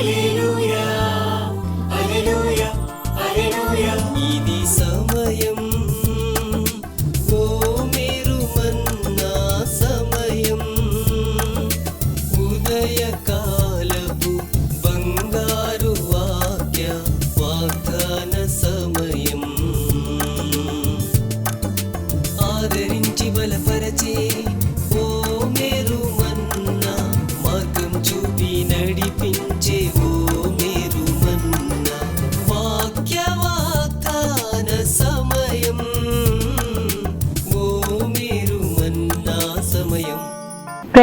ఇది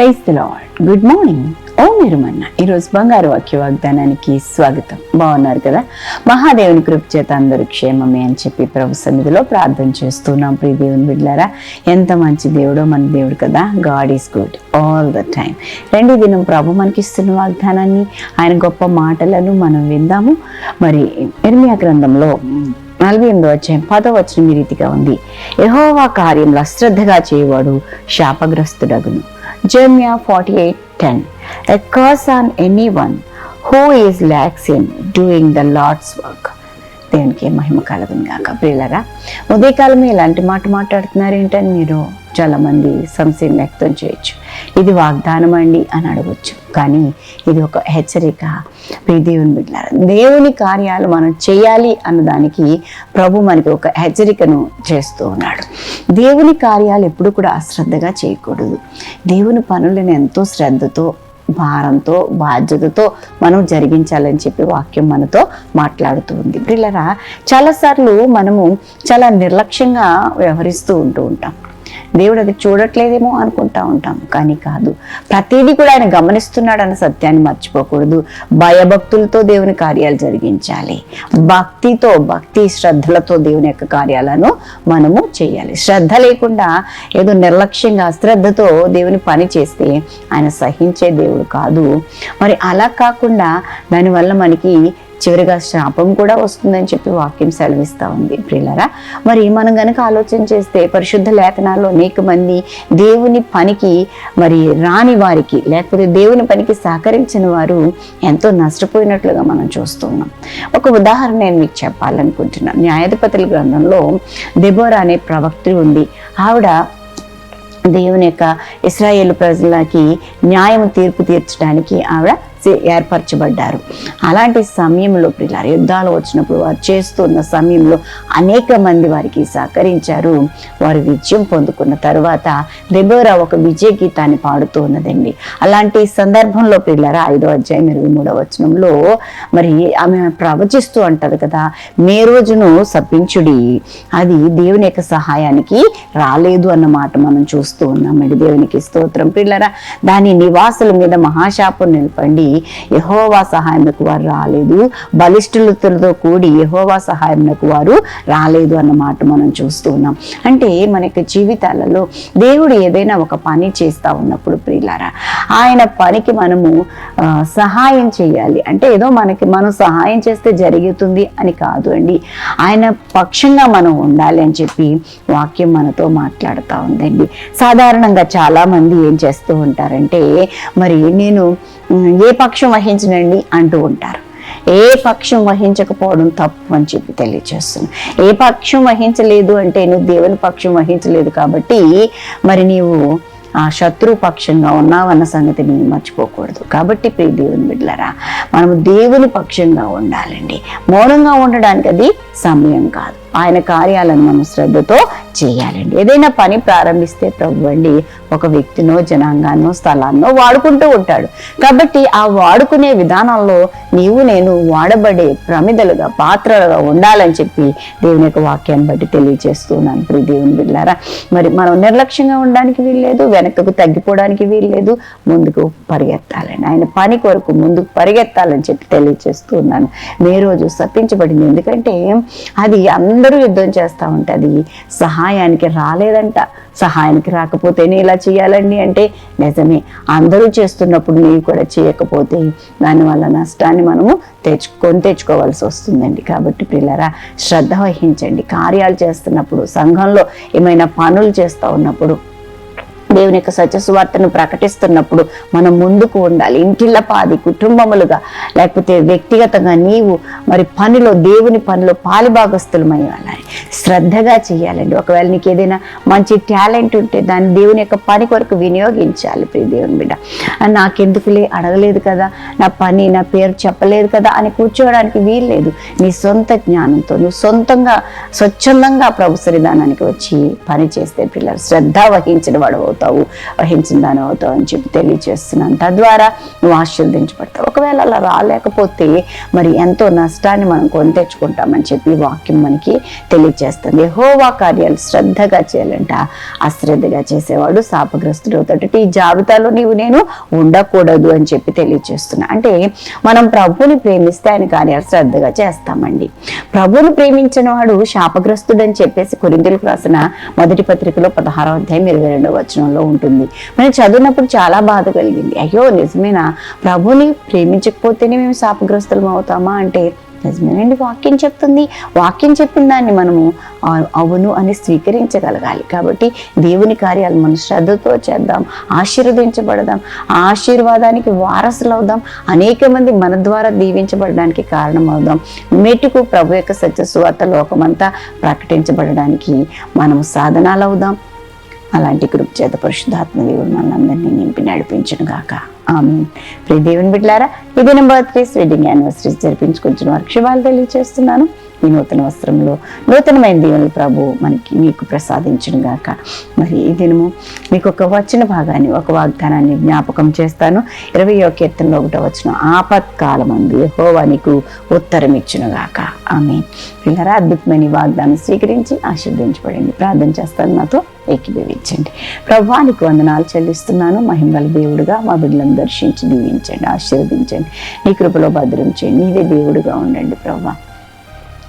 praise the Lord good morning. Oh మీరు మన్న ఈరోజు బంగారు వాక్య వాగ్దానానికి స్వాగతం. బాగున్నారు కదా? మహాదేవుని కృప చేత అందరూ క్షేమమే అని చెప్పి ప్రభు సన్నిధిలో ప్రార్థన చేస్తున్నాం. ప్రియ దేవుని బిడ్డారా ఎంత మంచి దేవుడో మన దేవుడు కదా. God is good all the time. రెండు దినం ప్రభు మనకి ఇస్తున్న వాగ్దానాన్ని ఆయన గొప్ప మాటలను మనం విందాము. మరి ఇర్మియా గ్రంథంలో నలభై ఎనిమిదో అధ్యాయం పదో వచనం ఈ రీతిగా ఉంది. యహోవా కార్యంలో అశ్రద్ధగా చేయవాడు శాపగ్రస్తుడగును. Jeremiah forty eight ten a curse on any one who is lax in doing the Lord's work దేవునికి మహిమ కలగును గాక ప్రియులరా ఉదయకాలమే ఇలాంటి మాట మాట్లాడుతున్నారు ఏంటని మీరు చాలామంది సంశయం వ్యక్తం చేయొచ్చు. ఇది వాగ్దానం అండి అని అడగవచ్చు కానీ ఇది ఒక హెచ్చరిక. దేవుని బిడ్డారా దేవుని కార్యాలు మనం చేయాలి అన్నదానికి ప్రభు మనకి ఒక హెచ్చరికను చేస్తూ ఉన్నాడు. దేవుని కార్యాలు ఎప్పుడు కూడా అశ్రద్ధగా చేయకూడదు. దేవుని పనులను ఎంతో శ్రద్ధతో భారంతో బాధ్యతతో మనం జరిగించాలని చెప్పి వాక్యం మనతో మాట్లాడుతూ ఉంది. పిల్లరా చాలాసార్లు మనము చాలా నిర్లక్ష్యంగా వ్యవహరిస్తూ ఉంటూ ఉంటాం. దేవుడు అది చూడట్లేదేమో అనుకుంటా ఉంటాం. కానీ కాదు ప్రతిదీ కూడా ఆయన గమనిస్తున్నాడు అన్న సత్యాన్ని మర్చిపోకూడదు. భయభక్తులతో దేవుని కార్యాలు జరిగించాలి. భక్తితో భక్తి శ్రద్ధలతో దేవుని యొక్క కార్యాలను మనము చేయాలి. శ్రద్ధ లేకుండా ఏదో నిర్లక్ష్యంగా అశ్రద్ధతో దేవుని పని చేస్తే ఆయన సహించే దేవుడు కాదు. మరి అలా కాకుండా దానివల్ల మనకి చివరిగా శాపం కూడా వస్తుందని చెప్పి వాక్యం సెలవిస్తూ ఉంది ప్రియులరా. మరి మనం గనక ఆలోచన చేస్తే పరిశుద్ధ లేఖనాల్లో అనేక మంది దేవుని పనికి మరి రాని వారికి లేకపోతే దేవుని పనికి సహకరించిన వారు ఎంతో నష్టపోయినట్లుగా మనం చూస్తున్నాం ఒక ఉదాహరణ నేను మీకు చెప్పాలనుకుంటున్నాను న్యాయాధిపతుల గ్రంథంలో దెబోరా అనే ప్రవక్తి ఉంది. ఆవిడ దేవుని యొక్క ఇస్రాయేల్ ప్రజలకి న్యాయం తీర్పు తీర్చడానికి ఆవిడ ఏర్పరచబడ్డారు. అలాంటి సమయంలో ప్రిలారు యుద్ధాలు వచ్చినప్పుడు వారు చేస్తున్న సమయంలో అనేక మంది వారికి సహకరించారు. వారు విజయం పొందుకున్న తర్వాత దెబోరా ఒక విజయ గీతాన్ని పాడుతూ ఉన్నదండి అలాంటి సందర్భంలో పిల్లరా ఐదో అధ్యాయం ఇరవై మూడవ వచనంలో మరి ఆమె ప్రవచిస్తూ అంటది కదా మే రోజును సప్పించుడి అది దేవుని యొక్క సహాయానికి రాలేదు అన్న మాట మనం చూస్తూ ఉన్నామండి. దేవునికి స్తోత్రం. పిల్లరా దాని నివాసుల మీద మహాశాపం నిలపండి. యహోవా సహాయంకు వారు రాలేదు. బలిష్ఠులతో కూడి యహోవా సహాయంకు వారు రాలేదు అన్న మాట మనం చూస్తూ ఉన్నాం. అంటే మనకి జీవితాలలో దేవుడు ఏదైనా ఒక పని చేస్తా ఉన్నప్పుడు ప్రియులారా ఆయన పనికి మనము సహాయం చేయాలి. అంటే ఏదో మనకి మనం సహాయం చేస్తే జరుగుతుంది అని కాదు అండి. ఆయన పక్షంగా మనం ఉండాలి అని చెప్పి వాక్యం మనతో మాట్లాడుతూ ఉందండి. సాధారణంగా చాలా మంది ఏం చేస్తూ ఉంటారంటే మరి నేను ఏ పక్షం వహించనండి అంటూ ఉంటారు. ఏ పక్షం వహించకపోవడం తప్పు అని చెప్పి తెలియజేస్తుంది ఏ పక్షం వహించలేదు అంటే నువ్వు దేవుని పక్షం వహించలేదు కాబట్టి మరి నీవు ఆ శత్రు పక్షంగా ఉన్నావన్న సంగతిని మర్చిపోకూడదు. కాబట్టి ప్రియ దేవుని బిడ్డలరా మనము దేవుని పక్షంగా ఉండాలండి. మౌనంగా ఉండడానికి అది సమయం కాదు. ఆయన కార్యాలను మనం శ్రద్ధతో చేయాలండి. ఏదైనా పని ప్రారంభిస్తే ప్రభు ఒక వ్యక్తినో జనాంగాన్నో స్థలాన్నో వాడుకుంటూ ఉంటాడు. కాబట్టి ఆ వాడుకునే విధానంలో నీవు నేను వాడబడే ప్రమిదలుగా పాత్రలుగా ఉండాలని చెప్పి దేవుని యొక్క వాక్యాన్ని బట్టి తెలియజేస్తున్నాను ప్రి దేవుని బిడ్డారా మరి మనం నిర్లక్ష్యంగా ఉండడానికి వీల్లేదు వెనకకు తగ్గిపోవడానికి వీల్లేదు ముందుకు పరిగెత్తాలండి. ఆయన పని కొరకు ముందుకు పరిగెత్తాలని చెప్పి తెలియజేస్తున్నాను. మే రోజు సత్తించబడింది ఎందుకంటే అది అందరూ అందరూ యుద్ధం చేస్తూ ఉంటే అది సహాయానికి రాలేదంట. సహాయానికి రాకపోతేనే ఇలా చేయాలండి అంటే నిజమే. అందరూ చేస్తున్నప్పుడు నీవు కూడా చేయకపోతే దానివల్ల నష్టాన్ని మనము తెచ్చుకొని తెచ్చుకోవాల్సి వస్తుందండి. కాబట్టి పిల్లరా శ్రద్ధ వహించండి. కార్యాలు చేస్తున్నప్పుడు సంఘంలో ఏమైనా పనులు చేస్తూ ఉన్నప్పుడు దేవుని యొక్క సత్యసువార్తను ప్రకటిస్తున్నప్పుడు మనం ముందుకు ఉండాలి. ఇంటిళ్ళ పాది కుటుంబములుగా లేకపోతే వ్యక్తిగతంగా నీవు మరి పనిలో దేవుని పనిలో పాలిభాగస్తులమై ఉండాలి శ్రద్ధగా చేయాలండి. ఒకవేళ నీకు ఏదైనా మంచి టాలెంట్ ఉంటే దాన్ని దేవుని యొక్క పని కొరకు వినియోగించాలి ప్రియ దేవుని బిడ్డ. నాకెందుకులే అడగలేదు కదా నా పని నా పేరు చెప్పలేదు కదా అని కూర్చోవడానికి వీల్లేదు. నీ సొంత జ్ఞానంతో నువ్వు సొంతంగా స్వచ్ఛందంగా ప్రభు సరిధానానికి వచ్చి పని చేస్తే పిల్లలు శ్రద్ధ వహించిన వాడు అవుతావు వహించిన దాని అవుతావు అని చెప్పి తెలియజేస్తున్నాను. తద్వారా నువ్వు ఆశీర్వదించబడతావు. ఒకవేళ అలా రాలేకపోతే మరి ఎంతో నష్టాన్ని మనం కొని తెచ్చుకుంటామని చెప్పి వాక్యం మనకి తెలియజేస్తుంది హోవా కార్యాలు శ్రద్ధగా చేయాలంట. అశ్రద్ధగా చేసేవాడు శాపగ్రస్తుడు అవుతాడు. ఈ జాబితాలో నీవు నేను ఉండకూడదు అని చెప్పి తెలియజేస్తున్నా అంటే మనం ప్రభుని ప్రేమిస్తే ఆయన కార్యాలు శ్రద్ధగా చేస్తామండి. ప్రభుని ప్రేమించిన వాడు శాపగ్రస్తుడు అని చెప్పేసి కొరిందులకు రాసిన మొదటి పత్రికలో పదహారవ అధ్యాయం ఇరవై రెండవ వచనంలో ఉంటుంది. మనం చదివినప్పుడు చాలా బాధ కలిగింది. అయ్యో నిజమేనా? ప్రభుని ప్రేమించకపోతేనే మేము శాపగ్రస్తులం అవుతామా? అంటే నిజమేనండి వాక్యం చెప్తుంది. వాక్యం చెప్పిన దాన్ని మనము అవును అని స్వీకరించగలగాలి. కాబట్టి దేవుని కార్యాలు మనం శ్రద్ధతో చేద్దాం ఆశీర్వదించబడదాం ఆ ఆశీర్వాదానికి వారసులు అవుదాం అనేక మంది మన ద్వారా దీవించబడడానికి కారణం అవుదాం మెటుకు ప్రభు యొక్క సత్యసువార్త లోకమంతా ప్రకటించబడడానికి మనము సాధనాలు అవుదాం అలాంటి కృప చేత పరిశుద్ధాత్మ దేవుడు మనందరినీ నింపి నడిపించను గాక. ఆమె ప్రియ దేవుని బిడ్డారా ఈ దినం బర్త్డేస్ వెడ్డింగ్ యానివర్సరీస్ జరిపించుకుంటున్న వారికి శుభాలు తెలియజేస్తున్నాను ఈ నూతన వస్త్రంలో. నూతనమైన దీవెనలు ప్రభు మనకి మీకు ప్రసాదించును గాక మరి ఈ దినము మీకు ఒక వచ్చిన భాగాన్ని ఒక వాగ్దానాన్ని జ్ఞాపకం చేస్తాను. ఇరవై కీర్తనలో ఒకటో వచ్చిన ఆపత్కాలమందు యెహోవా నీకు ఉత్తరం ఇచ్చును గాక ఆమె పిల్లరా అద్భుతమైన వాగ్దానం స్వీకరించి ఆశీర్వదించబడండి ప్రార్థన చేస్తాను నాతో ఏకీభవించండి. ప్రభానికి వందనాలు చెల్లిస్తున్నాను. మహిమల దేవుడుగా మా బిడ్డలను దర్శించి దీవించండి ఆశీర్వదించండి. నీ కృపలో భద్రం చేయండి. నీవే దేవుడుగా ఉండండి ప్రభా.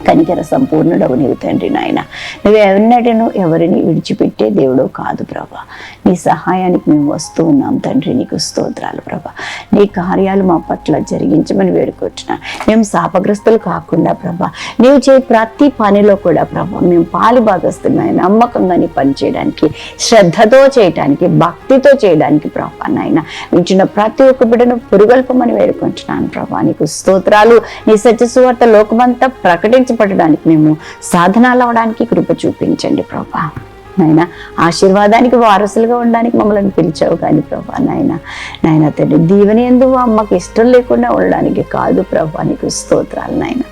కనికర సంపూర్ణుడవు నీవు తండ్రి నాయన. నువ్వు ఎవరినటను ఎవరిని విడిచిపెట్టే దేవుడు కాదు ప్రభా. నీ సహాయానికి మేము వస్తూ ఉన్నాం తండ్రి నీకు స్తోత్రాలు ప్రభా. నీ కార్యాలు మా పట్ల జరిగించమని వేడుకొచ్చిన. మేము శాపగ్రస్తులు కాకుండా ప్రభా నీవు చే ప్రతి పనిలో కూడా ప్రభా మేము పాలు భాగస్తున్నాయి నమ్మకంగా నీ పని చేయడానికి శ్రద్ధతో చేయడానికి భక్తితో చేయడానికి ప్రభా నాయన. వింటున్న ప్రతి ఒక్క బిడ్డను పురుగల్పమని వేడుకుంటున్నాను ప్రభా. నీకు స్తోత్రాలు నీ సత్య సువార్త లోకమంతా ప్రకటించబడడానికి మేము సాధనాలు అవడానికి కృప చూపించండి ప్రభా. నాయన ఆశీర్వాదానికి వారసులుగా ఉండడానికి మమ్మల్ని పిలిచావు కానీ ప్రభా నాయన. నాయన తండ్రి దీవెని ఎందుకు అమ్మకి ఇష్టం లేకుండా ఉండడానికి కాదు ప్రభా నీకు స్తోత్రాలు నాయన.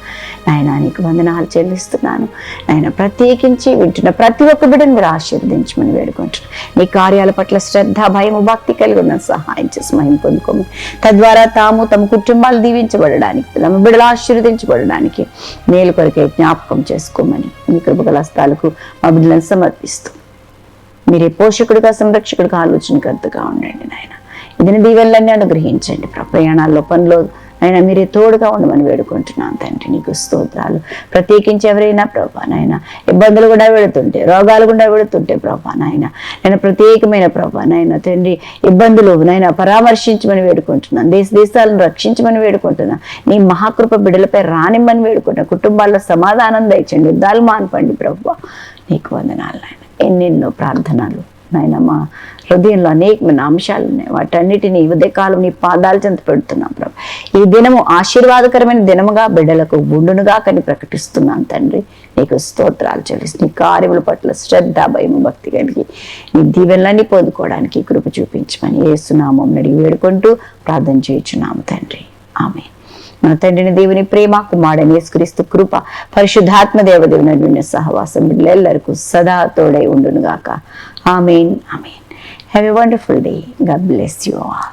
నాయన నీకు వందనాలు చెల్లిస్తున్నాను. నాయన ప్రత్యేకించి వింటున్న ప్రతి ఒక్క బిడ్డను మీరు ఆశీర్వదించమని వేడుకుంటున్నాను నీ కార్యాల పట్ల శ్రద్ధ భయము భక్తి కలిగి ఉన్న సహాయం చేసి మహిమ పొందుకోమని. తద్వారా తాము తమ కుటుంబాలు దీవించబడడానికి తమ బిడ్డలు ఆశీర్వదించబడడానికి మేలు కొరకే జ్ఞాపకం చేసుకోమని. మీ కృపగల హస్తాలకు మా బిడ్డలను సమర్పిస్తూ మీరే పోషకుడిగా సంరక్షకుడిగా ఆలోచనకర్తగా ఉండండి నాయన. ఇదిన దీవెనలన్నీ అనుగ్రహించండి. ప్ర- ప్రయాణాల్లో పనిలో నైనా మీరే తోడుగా ఉండమని వేడుకుంటున్నాను తండ్రి. నీకు స్తోత్రాలు. ప్రత్యేకించి ఎవరైనా ప్రభా నాయన ఇబ్బందులు కూడా వెళుతుంటే రోగాలు కూడా వెళుతుంటే ప్రభా నాయన నేను ప్రత్యేకమైన ప్రభా నాయన తండ్రి ఇబ్బందులు నాయన పరామర్శించమని వేడుకుంటున్నాను. దేశ దేశాలను రక్షించమని వేడుకుంటున్నాను. నీ మహాకృప బిడ్డలపై రానిమ్మని వేడుకుంటున్నాను. కుటుంబాల్లో సమాధానం దండి యుద్ధాలు మాన్పండి ప్రభా. నీకు వందనాలు నాయన. ఎన్నెన్నో ప్రార్థనలు. నాయన మా హృదయంలో అనేకమైన అంశాలు ఉన్నాయి. వాటన్నిటిని ఉదయకాలం నీ పాదాల చెంత పెడుతున్నాం ప్రభు. ఈ దినము ఆశీర్వాదకరమైన దినముగా బిడ్డలకు ఉండునుగా కని ప్రకటిస్తున్నాను తండ్రి. నీకు స్తోత్రాలు చెల్లిసి నీ కార్యముల పట్ల శ్రద్ధ భయం భక్తి కలిగి నీ దీవెనలన్నీ పొందుకోవడానికి కృప చూపించమని ఏసునామం నడిగి వేడుకుంటూ ప్రార్థన చేయించున్నాము తండ్రి. ఆమె మన తండ్రిని దేవుని ప్రేమ కుమారుడని యేసుక్రీస్తు కృప పరిశుద్ధాత్మ దేవదేవుని నడువిన సహవాసం బిడ్డలెల్లరికూ సదా తోడై ఉండునుగాక amen amen. Have a wonderful day God bless you all